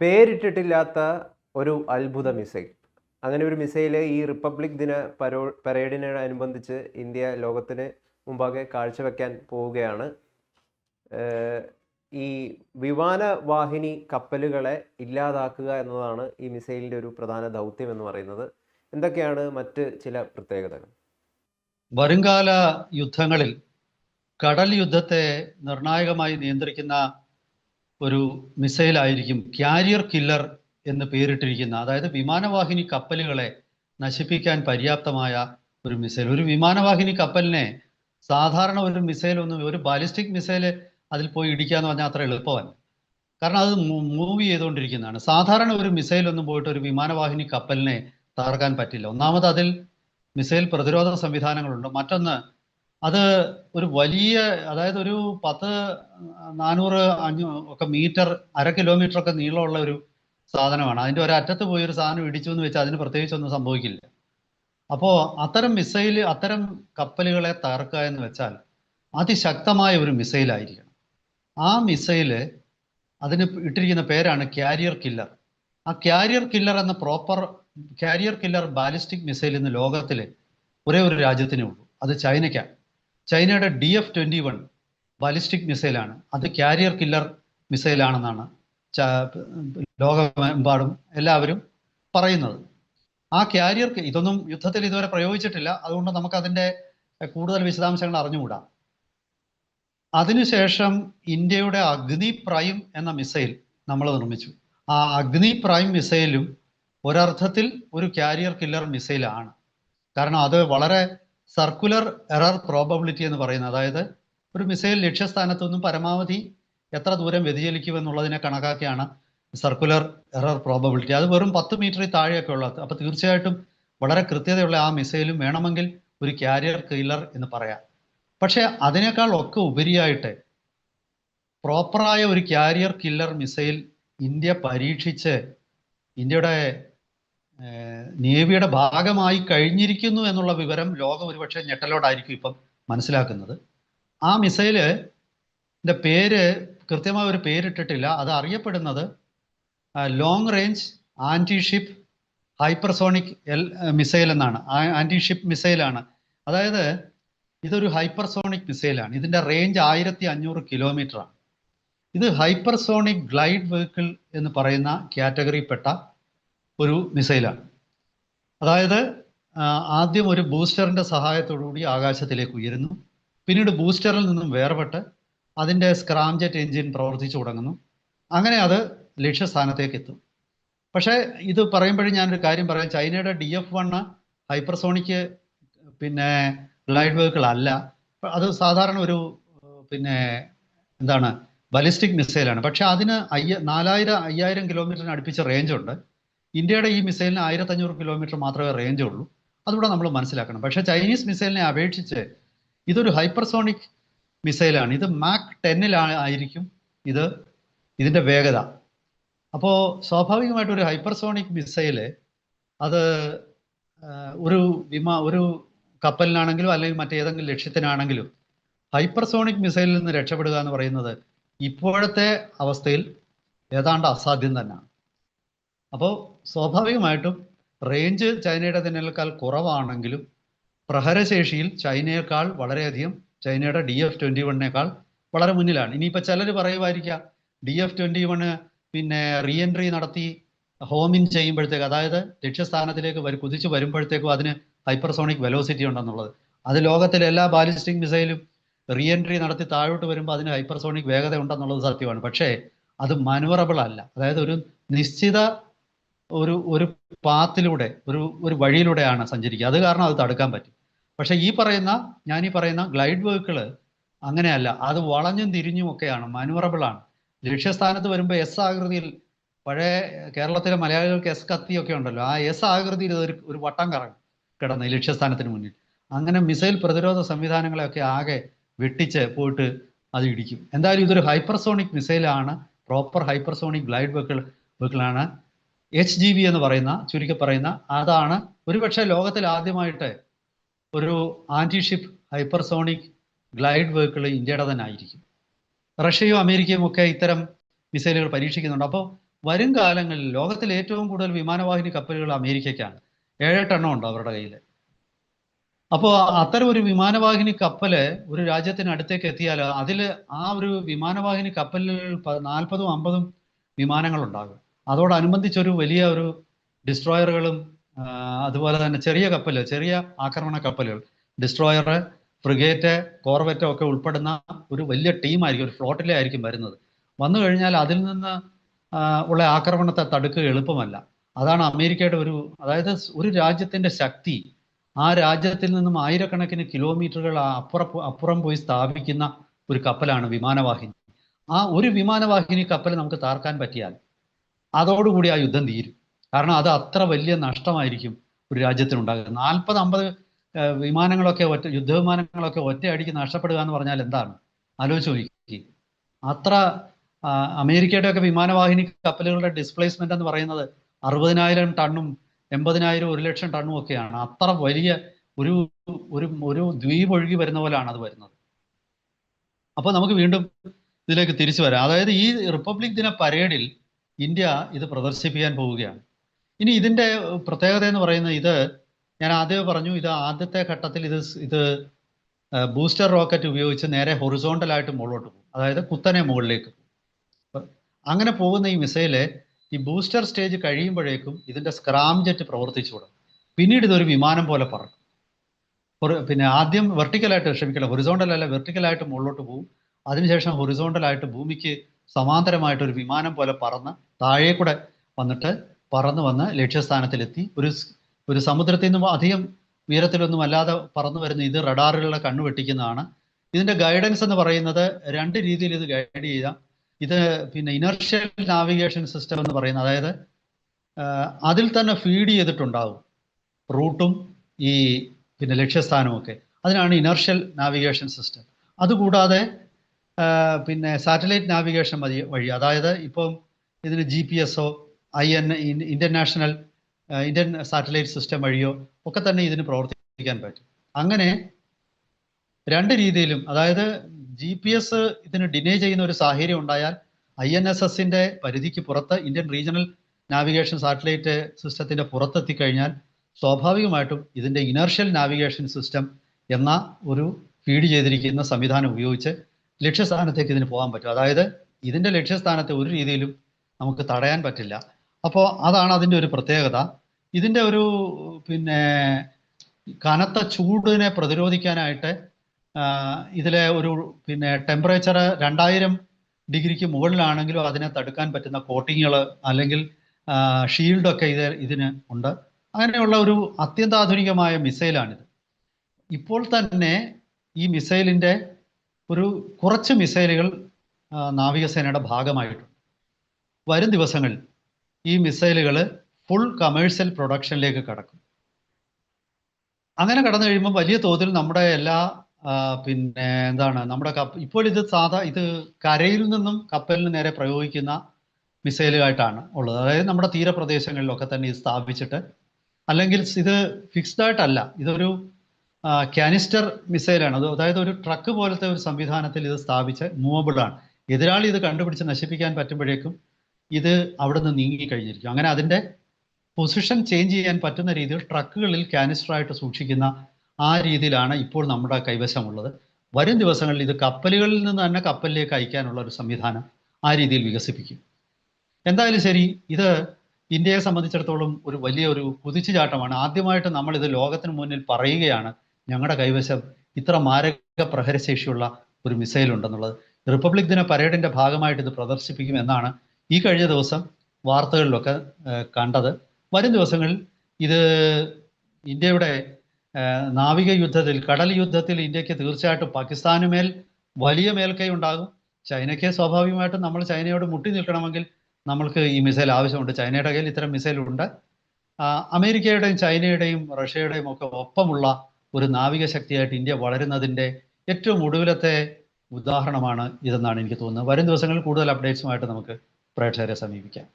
പേരിട്ടിട്ടില്ലാത്ത ഒരു അത്ഭുത മിസൈൽ. അങ്ങനെ ഒരു മിസൈൽ ഈ റിപ്പബ്ലിക് ദിന പരോ പരേഡിനോടനുബന്ധിച്ച് ഇന്ത്യ ലോകത്തിന് മുമ്പാകെ കാഴ്ചവെക്കാൻ പോവുകയാണ്. ഈ വിമാനവാഹിനി കപ്പലുകളെ ഇല്ലാതാക്കുക എന്നതാണ് ഈ മിസൈലിന്റെ ഒരു പ്രധാന ദൗത്യം എന്ന് പറയുന്നത്. എന്തൊക്കെയാണ് മറ്റ് ചില പ്രത്യേകതകൾ? വരുംകാല യുദ്ധങ്ങളിൽ കടൽ യുദ്ധത്തെ നിർണായകമായി നിയന്ത്രിക്കുന്ന ഒരു മിസൈലായിരിക്കും ക്യാരിയർ കില്ലർ എന്ന് പേരിട്ടിരിക്കുന്ന അതായത് വിമാനവാഹിനി കപ്പലുകളെ നശിപ്പിക്കാൻ പര്യാപ്തമായ ഒരു മിസൈൽ. ഒരു വിമാനവാഹിനി കപ്പലിനെ സാധാരണ ഒരു മിസൈൽ ഒന്നും ഒരു ബാലിസ്റ്റിക് മിസൈൽ അതിൽ പോയി ഇടിക്കുക എന്ന് പറഞ്ഞാൽ അത്ര എളുപ്പമല്ല. കാരണം അത് മൂവ് ചെയ്തുകൊണ്ടിരിക്കുന്നതാണ്. സാധാരണ ഒരു മിസൈൽ ഒന്നും പോയിട്ട് ഒരു വിമാനവാഹിനി കപ്പലിനെ തകർക്കാൻ പറ്റില്ല. ഒന്നാമത് അതിൽ മിസൈൽ പ്രതിരോധ സംവിധാനങ്ങളുണ്ട്. മറ്റൊന്ന് അത് ഒരു വലിയ അതായത് ഒരു പത്ത് നാനൂറ് അഞ്ഞൂ ഒക്കെ മീറ്റർ അര കിലോമീറ്റർ ഒക്കെ നീളമുള്ള ഒരു സാധനമാണ്. അതിന്റെ ഒരറ്റത്ത് പോയി ഒരു സാധനം ഇടിച്ചു എന്ന് വെച്ചാൽ അതിന് പ്രത്യേകിച്ചൊന്നും സംഭവിക്കില്ല. അപ്പോൾ അത്തരം മിസൈൽ അത്തരം കപ്പലുകളെ തകർക്കുക എന്ന് വെച്ചാൽ അതിശക്തമായ ഒരു മിസൈലായിരിക്കണം. ആ മിസൈൽ അതിന് ഇട്ടിരിക്കുന്ന പേരാണ് കാരിയർ കില്ലർ. ആ കാരിയർ കില്ലർ എന്ന proper carrier killer ballistic missile ഇന്ന് ലോകത്തിലെ ഒരേ ഒരു രാജ്യത്തിനേ ഉള്ളൂ. അത് ചൈനയ്ക്കാണ്. ചൈനയുടെ D F twenty one ballistic മിസൈലാണ് അത് കാരിയർ കില്ലർ മിസൈലാണെന്നാണ് ലോകമെമ്പാടും എല്ലാവരും പറയുന്നത്. ആ ക്യാരിയർ ഇതൊന്നും യുദ്ധത്തിൽ ഇതുവരെ പ്രയോഗിച്ചിട്ടില്ല. അതുകൊണ്ട് നമുക്ക് അതിന്റെ കൂടുതൽ വിശദാംശങ്ങൾ അറിഞ്ഞുകൂടാ. അതിനുശേഷം ഇന്ത്യയുടെ അഗ്നി പ്രൈം എന്ന മിസൈൽ നമ്മൾ നിർമ്മിച്ചു. ആ അഗ്നി പ്രൈം മിസൈലും ഒരർത്ഥത്തിൽ ഒരു കാരിയർ കില്ലർ മിസൈലാണ് കാരണം അത് വളരെ സർക്കുലർ എറർ പ്രോബബിലിറ്റി എന്ന് പറയുന്നത്. അതായത് ഒരു മിസൈൽ ലക്ഷ്യസ്ഥാനത്തു നിന്നും പരമാവധി എത്ര ദൂരം വ്യതിചലിക്കുമെന്നുള്ളതിനെ കണക്കാക്കിയാണ് സർക്കുലർ എറർ പ്രോബബിലിറ്റി. അത് വെറും പത്ത് മീറ്ററിൽ താഴെയൊക്കെ ഉള്ളത് അപ്പോൾ തീർച്ചയായിട്ടും വളരെ കൃത്യതയുള്ള ആ മിസൈലും വേണമെങ്കിൽ ഒരു കാരിയർ കില്ലർ എന്ന് പറയാം. പക്ഷേ അതിനേക്കാൾ ഒക്കെ ഉപരിയായിട്ട് പ്രോപ്പറായ ഒരു കാരിയർ കില്ലർ മിസൈൽ ഇന്ത്യ പരീക്ഷിച്ച് ഇന്ത്യയുടെ നേവിയുടെ ഭാഗമായി കഴിഞ്ഞിരിക്കുന്നു എന്നുള്ള വിവരം ലോകം ഒരുപക്ഷെ ഞെട്ടലോടായിരിക്കും ഇപ്പം മനസ്സിലാക്കുന്നത്. ആ മിസൈൽ പേര് കൃത്യമായ ഒരു പേരിട്ടിട്ടില്ല. അത് അറിയപ്പെടുന്നത് long range anti ship hypersonic L missile എന്നാണ്. ആന്റി ഷിപ്പ് മിസൈലാണ് അതായത് ഇതൊരു ഹൈപ്പർസോണിക് മിസൈലാണ് ഇതിന്റെ റേഞ്ച് ആയിരത്തി അഞ്ഞൂറ് കിലോമീറ്ററാണ് ഇത് ഹൈപ്പർസോണിക് ഗ്ലൈഡ് വെഹിക്കിൾ എന്ന് പറയുന്ന കാറ്റഗറിയിൽപ്പെട്ട ഒരു മിസൈലാണ്. അതായത് ആദ്യം ഒരു ബൂസ്റ്ററിന്റെ സഹായത്തോടുകൂടി ആകാശത്തിലേക്ക് ഉയരുന്നു. പിന്നീട് ബൂസ്റ്ററിൽ നിന്നും വേർപെട്ട് അതിന്റെ സ്ക്രാംജെറ്റ് എഞ്ചിൻ പ്രവർത്തിച്ചു തുടങ്ങുന്നു. അങ്ങനെ അത് ലക്ഷ്യസ്ഥാനത്തേക്ക് എത്തും. പക്ഷേ ഇത് പറയുമ്പോഴും ഞാനൊരു കാര്യം പറയാം. ചൈനയുടെ ഡി എഫ് വണ്ണ് ഹൈപ്പർസോണിക്ക് പിന്നെ ഗ്ലൈഡ് വെഹിക്കിൾ അല്ല. അത് സാധാരണ ഒരു പിന്നെ എന്താണ് ബലിസ്റ്റിക് മിസൈലാണ്. പക്ഷെ അതിന് അയ്യ നാലായിരം അയ്യായിരം കിലോമീറ്ററിന് അടുപ്പിച്ച റേഞ്ച് ഉണ്ട്. ഇന്ത്യയുടെ ഈ മിസൈലിന് ആയിരത്തഞ്ഞൂറ് കിലോമീറ്റർ മാത്രമേ റേഞ്ച് ഉള്ളൂ. അതുകൂടെ നമ്മൾ മനസ്സിലാക്കണം. പക്ഷേ ചൈനീസ് മിസൈലിനെ അപേക്ഷിച്ച് ഇതൊരു ഹൈപ്പർസോണിക് മിസൈലാണ്. ഇത് മാക് ടെന്നിലാണ് ആയിരിക്കും ഇത് ഇതിന്റെ വേഗത. അപ്പോൾ സ്വാഭാവികമായിട്ട് ഒരു ഹൈപ്പർസോണിക് മിസൈൽ അത് ഒരു വിമാ ഒരു കപ്പലിനാണെങ്കിലും അല്ലെങ്കിൽ മറ്റേതെങ്കിലും ലക്ഷ്യത്തിനാണെങ്കിലും ഹൈപ്പർസോണിക് മിസൈലിൽ നിന്ന് രക്ഷപ്പെടുക എന്ന് പറയുന്നത് ഇപ്പോഴത്തെ അവസ്ഥയിൽ ഏതാണ്ട് അസാധ്യം തന്നെയാണ്. അപ്പോൾ സ്വാഭാവികമായിട്ടും റേഞ്ച് ചൈനയുടെ തന്നെക്കാൾ കുറവാണെങ്കിലും പ്രഹരശേഷിയിൽ ചൈനയേക്കാൾ വളരെയധികം ചൈനയുടെ ഡി എഫ് ട്വന്റി വണ്ണിനേക്കാൾ വളരെ മുന്നിലാണ്. ഇനിയിപ്പോൾ ചിലർ പറയുമായിരിക്കാം ഡി എഫ് ട്വന്റി വണ് പിന്നെ റീഎൻട്രി നടത്തി ഹോമിൻ ചെയ്യുമ്പോഴത്തേക്ക് അതായത് ലക്ഷ്യസ്ഥാനത്തിലേക്ക് വരും കുതിച്ച് വരുമ്പോഴത്തേക്കും അതിന് ഹൈപ്പർസോണിക് വെലോസിറ്റി ഉണ്ടെന്നുള്ളത്. അത് ലോകത്തിലെ എല്ലാ ബാലിസ്റ്റിക് മിസൈലും റീഎൻട്രി നടത്തി താഴോട്ട് വരുമ്പോൾ അതിന് ഹൈപ്പർസോണിക് വേഗത ഉണ്ടെന്നുള്ളത് സത്യമാണ്. പക്ഷേ അത് മാനുവറബിൾ അല്ല. അതായത് ഒരു നിശ്ചിത ഒരു ഒരു പാത്തിലൂടെ ഒരു ഒരു വഴിയിലൂടെയാണ് സഞ്ചരിക്കുക. അത് കാരണം അത് തടുക്കാൻ പറ്റും. പക്ഷെ ഈ പറയുന്ന ഞാൻ ഈ പറയുന്ന ഗ്ലൈഡ് വർക്കുകൾ അങ്ങനെയല്ല. അത് വളഞ്ഞും തിരിഞ്ഞും ഒക്കെയാണ്. മാനുവറബിൾ ആണ്. ലക്ഷ്യസ്ഥാനത്ത് വരുമ്പോൾ എസ് ആകൃതിയിൽ പഴയ കേരളത്തിലെ മലയാളികൾക്ക് എസ് കത്തിയൊക്കെ ഉണ്ടല്ലോ. ആ എസ് ആകൃതിയിൽ ഒരു ഒരു വട്ടം കറങ്ങും കിടന്ന് ലക്ഷ്യസ്ഥാനത്തിന് മുന്നിൽ. അങ്ങനെ മിസൈൽ പ്രതിരോധ സംവിധാനങ്ങളെയൊക്കെ ആകെ വെട്ടിച്ച് പോയിട്ട് അത് ഇടിക്കും. എന്തായാലും ഇതൊരു ഹൈപ്പർസോണിക് മിസൈലാണ് പ്രോപ്പർ ഹൈപ്പർസോണിക് ഗ്ലൈഡ് വെക്കിൾ വെഹിക്കിളാണ്. എച്ച് ജി ബി എന്ന് പറയുന്ന ചുരുക്കി പറയുന്ന അതാണ് ഒരുപക്ഷെ ലോകത്തിൽ ആദ്യമായിട്ട് ഒരു ആന്റിഷിപ്പ് ഹൈപ്പർസോണിക് ഗ്ലൈഡ് വെഹിക്കിൾ ഇന്ത്യയുടെ തന്നെ ആയിരിക്കും. റഷ്യയും അമേരിക്കയും ഒക്കെ ഇത്തരം മിസൈലുകൾ പരീക്ഷിക്കുന്നുണ്ട്. അപ്പോൾ വരും കാലങ്ങളിൽ ലോകത്തിൽ ഏറ്റവും കൂടുതൽ വിമാനവാഹിനി കപ്പലുകൾ അമേരിക്കയ്ക്കാണ്. ഏഴെട്ടെണ്ണം ഉണ്ട് അവരുടെ കയ്യിൽ. അപ്പോൾ അത്തരം ഒരു വിമാനവാഹിനി കപ്പൽ ഒരു രാജ്യത്തിന് അടുത്തേക്ക് എത്തിയാൽ അതിൽ ആ ഒരു വിമാനവാഹിനി കപ്പലിൽ നാൽപ്പതും അമ്പതും വിമാനങ്ങളുണ്ടാകും അതോടനുബന്ധിച്ചൊരു വലിയ ഒരു ഡിസ്ട്രോയറുകളും അതുപോലെ തന്നെ ചെറിയ കപ്പൽ ചെറിയ ആക്രമണ കപ്പലുകൾ. ഡിസ്ട്രോയർ ഫ്രിഗേറ്റ് കോർവെറ്റ് ഒക്കെ ഉൾപ്പെടുന്ന ഒരു വലിയ ടീമായിരിക്കും ഒരു ഫ്ലോട്ടിലെ ആയിരിക്കും വരുന്നത്. വന്നു കഴിഞ്ഞാൽ അതിൽ നിന്ന് ഉള്ള ആക്രമണത്തെ തടുക്കുക എളുപ്പമല്ല. അതാണ് അമേരിക്കയുടെ ഒരു അതായത് ഒരു രാജ്യത്തിന്റെ ശക്തി. ആ രാജ്യത്തിൽ നിന്നും ആയിരക്കണക്കിന് കിലോമീറ്ററുകൾ അപ്പുറ അപ്പുറം പോയി സ്ഥാപിക്കുന്ന ഒരു കപ്പലാണ് വിമാനവാഹിനി. ആ ഒരു വിമാനവാഹിനി കപ്പൽ നമുക്ക് താർക്കാൻ പറ്റിയാൽ അതോടുകൂടി ആ യുദ്ധം തീരും. കാരണം അത് അത്ര വലിയ നഷ്ടമായിരിക്കും ഒരു രാജ്യത്തിനുണ്ടാകുന്നത്. നാൽപ്പത് അമ്പത് വിമാനങ്ങളൊക്കെ ഒറ്റ യുദ്ധവിമാനങ്ങളൊക്കെ ഒറ്റയടിക്ക് നഷ്ടപ്പെടുക എന്ന് പറഞ്ഞാൽ എന്താണ്? ആലോചിച്ച് നോക്കി അത്ര അമേരിക്കയുടെ ഒക്കെ വിമാനവാഹിനി കപ്പലുകളുടെ ഡിസ്പ്ലേസ്മെന്റ് എന്ന് പറയുന്നത് അറുപതിനായിരം ടണ്ണും എൺപതിനായിരം ഒരു ലക്ഷം ടണ്ണും ഒക്കെയാണ്. അത്ര വലിയ ഒരു ഒരു ഒരു ദ്വീപ് ഒഴുകി വരുന്ന പോലെയാണ് അത് വരുന്നത്. അപ്പോൾ നമുക്ക് വീണ്ടും ഇതിലേക്ക് തിരിച്ചു വരാം. അതായത് ഈ റിപ്പബ്ലിക് ദിന പരേഡിൽ ഇന്ത്യ ഇത് പ്രദർശിപ്പിക്കാൻ പോവുകയാണ്. ഇനി ഇതിന്റെ പ്രത്യേകത എന്ന് പറയുന്നത് ഇത് ഞാൻ ആദ്യമേ പറഞ്ഞു ഇത് ആദ്യത്തെ ഘട്ടത്തിൽ ഇത് ഇത് ബൂസ്റ്റർ റോക്കറ്റ് ഉപയോഗിച്ച് നേരെ ഹൊറിസോണ്ടലായിട്ട് മുകളിലോട്ട് പോകും. അതായത് കുത്തനെ മുകളിലേക്ക് അങ്ങനെ പോകുന്ന ഈ മിസൈൽ ഈ ബൂസ്റ്റർ സ്റ്റേജ് കഴിയുമ്പോഴേക്കും ഇതിന്റെ സ്ക്രാം ജെറ്റ് പ്രവർത്തിച്ചു തുടങ്ങും. പിന്നീട് ഇതൊരു വിമാനം പോലെ പറക്കും. പിന്നെ ആദ്യം വെർട്ടിക്കലായിട്ട് ക്ഷമിക്കണം ഹൊറിസോണ്ടൽ അല്ല വെർട്ടിക്കലായിട്ട് മുകളിലോട്ട് പോകും അതിനുശേഷം ഹൊറിസോണ്ടലായിട്ട് ഭൂമിക്ക് സമാന്തരമായിട്ട് ഒരു വിമാനം പോലെ പറന്ന് താഴെ കൂടെ വന്നിട്ട് പറന്നു വന്ന് ലക്ഷ്യസ്ഥാനത്തിലെത്തി. ഒരു ഒരു സമുദ്രത്തിൽ നിന്നും അധികം ഉയരത്തിലൊന്നും അല്ലാതെ പറന്നു വരുന്ന ഇത് റഡാറുകളുടെ കണ്ണു വെട്ടിക്കുന്നതാണ്. ഇതിന്റെ ഗൈഡൻസ് എന്ന് പറയുന്നത് രണ്ട് രീതിയിൽ ഇത് ഗൈഡ് ചെയ്യാം. ഇത് പിന്നെ ഇനർഷ്യൽ നാവിഗേഷൻ സിസ്റ്റം എന്ന് പറയുന്നത് അതായത് അതിൽ തന്നെ ഫീഡ് ചെയ്തിട്ടുണ്ടാവും റൂട്ടും ഈ പിന്നെ ലക്ഷ്യസ്ഥാനവും ഒക്കെ അതിനാണ് ഇനർഷ്യൽ നാവിഗേഷൻ സിസ്റ്റം. അതുകൂടാതെ പിന്നെ സാറ്റലൈറ്റ് നാവിഗേഷൻ വഴി അതായത് ഇപ്പം ഇതിന് G P എസോ I N Indian Indian satellite system വഴിയോ ഒക്കെ തന്നെ ഇതിന് പ്രവർത്തിക്കാൻ പറ്റും. അങ്ങനെ രണ്ട് രീതിയിലും അതായത് ജി പി എസ് ഇതിന് ഡിനേ ചെയ്യുന്ന ഒരു സാഹചര്യം ഉണ്ടായാൽ ഐ എൻ എസ് എസിന്റെ പരിധിക്ക് പുറത്ത് ഇന്ത്യൻ റീജിയണൽ നാവിഗേഷൻ സാറ്റലൈറ്റ് സിസ്റ്റത്തിന്റെ പുറത്തെത്തിക്കഴിഞ്ഞാൽ സ്വാഭാവികമായിട്ടും ഇതിന്റെ ഇനർഷ്യൽ നാവിഗേഷൻ സിസ്റ്റം എന്ന ഒരു ഫീഡ് ചെയ്തിരിക്കുന്ന സംവിധാനം ഉപയോഗിച്ച് ലക്ഷ്യസ്ഥാനത്തേക്ക് ഇതിന് പോകാൻ പറ്റും. അതായത് ഇതിന്റെ ലക്ഷ്യസ്ഥാനത്തെ ഒരു രീതിയിലും നമുക്ക് തടയാൻ പറ്റില്ല. അപ്പോൾ അതാണ് അതിന്റെ ഒരു പ്രത്യേകത. ഇതിന്റെ ഒരു പിന്നെ കനത്ത ചൂടിനെ പ്രതിരോധിക്കാനായിട്ട് ഇതിലെ ഒരു പിന്നെ ടെമ്പറേച്ചർ രണ്ടായിരം ഡിഗ്രിക്ക് മുകളിലാണെങ്കിലും അതിനെ തടുക്കാൻ പറ്റുന്ന കോട്ടിങ്ങുകൾ അല്ലെങ്കിൽ ഷീൽഡൊക്കെ ഇത് ഇതിന് ഉണ്ട്. അങ്ങനെയുള്ള ഒരു അത്യന്താധുനികമായ മിസൈലാണിത് ഇപ്പോൾ തന്നെ ഈ മിസൈലിന്റെ ഒരു കുറച്ച് മിസൈലുകൾ നാവികസേനയുടെ ഭാഗമായിട്ടുണ്ട്. വരും ദിവസങ്ങളിൽ ഈ മിസൈലുകൾ ഫുൾ കമേഴ്ഷ്യൽ പ്രൊഡക്ഷനിലേക്ക് കടക്കും. അങ്ങനെ കടന്നു കഴിയുമ്പോൾ വലിയ തോതിൽ നമ്മുടെ എല്ലാ പിന്നെ എന്താണ് നമ്മുടെ കപ്പ ഇപ്പോൾ ഇത് സാധാ ഇത് കരയിൽ നിന്നും കപ്പലിന് നേരെ പ്രയോഗിക്കുന്ന മിസൈലുമായിട്ടാണ് ഉള്ളത്. അതായത് നമ്മുടെ തീരപ്രദേശങ്ങളിലൊക്കെ തന്നെ ഇത് സ്ഥാപിച്ചിട്ട് അല്ലെങ്കിൽ ഇത് ഫിക്സ്ഡ് ആയിട്ടല്ല ഇതൊരു കാനിസ്റ്റർ മിസൈലാണ്. അത് അതായത് ഒരു ട്രക്ക് പോലത്തെ ഒരു സംവിധാനത്തിൽ ഇത് സ്ഥാപിച്ച് മൂവബിൾ ആണ്. എതിരാളി ഇത് കണ്ടുപിടിച്ച് നശിപ്പിക്കാൻ പറ്റുമ്പോഴേക്കും ഇത് അവിടെ നിന്ന് നീങ്ങി കഴിഞ്ഞിരിക്കും അങ്ങനെ അതിന്റെ പൊസിഷൻ ചേഞ്ച് ചെയ്യാൻ പറ്റുന്ന രീതിയിൽ ട്രക്കുകളിൽ ക്യാനിസ്റ്ററായിട്ട് സൂക്ഷിക്കുന്ന ആ രീതിയിലാണ് ഇപ്പോൾ നമ്മുടെ കൈവശമുള്ളത്. വരും ദിവസങ്ങളിൽ ഇത് കപ്പലുകളിൽ നിന്ന് തന്നെ കപ്പലിലേക്ക് അയക്കാനുള്ള ഒരു സംവിധാനം ആ രീതിയിൽ വികസിപ്പിക്കും. എന്തായാലും ശരി ഇത് ഇന്ത്യയെ സംബന്ധിച്ചിടത്തോളം ഒരു വലിയ ഒരു കുതിച്ചുചാട്ടമാണ്. ആദ്യമായിട്ട് നമ്മൾ ഇത് ലോകത്തിന് മുന്നിൽ പറയുകയാണ് ഞങ്ങളുടെ കൈവശം ഇത്ര മാരക പ്രഹരശേഷിയുള്ള ഒരു മിസൈൽ ഉണ്ടെന്നുള്ളത്. റിപ്പബ്ലിക് ദിന പരേഡിന്റെ ഭാഗമായിട്ട് ഇത് പ്രദർശിപ്പിക്കും എന്നാണ് ഈ കഴിഞ്ഞ ദിവസം വാർത്തകളിലൊക്കെ കണ്ടത്. വരും ദിവസങ്ങളിൽ ഇത് ഇന്ത്യയുടെ നാവിക യുദ്ധത്തിൽ കടൽ യുദ്ധത്തിൽ ഇന്ത്യയ്ക്ക് തീർച്ചയായിട്ടും പാകിസ്ഥാനുമേൽ വലിയ മേൽക്കൈ ഉണ്ടാകും ചൈനയ്ക്ക് സ്വാഭാവികമായിട്ടും നമ്മൾ ചൈനയോട് മുട്ടി നിൽക്കണമെങ്കിൽ നമ്മൾക്ക് ഈ മിസൈൽ ആവശ്യമുണ്ട്. ചൈനയുടെ കയ്യിൽ ഇത്തരം ആ, അമേരിക്കയുടെയും ചൈനയുടെയും റഷ്യയുടെയും ഒക്കെ ഒപ്പമുള്ള ഒരു നാവിക ശക്തിയായിട്ട് ഇന്ത്യ വളരുന്നതിന്റെ ഏറ്റവും ഒടുവിലത്തെ ഉദാഹരണമാണ് ഇതെന്നാണ് എനിക്ക് തോന്നുന്നത്. വരും ദിവസങ്ങളിൽ കൂടുതൽ അപ്ഡേറ്റ്സുമായിട്ട് നമുക്ക് prior to that SME weekend.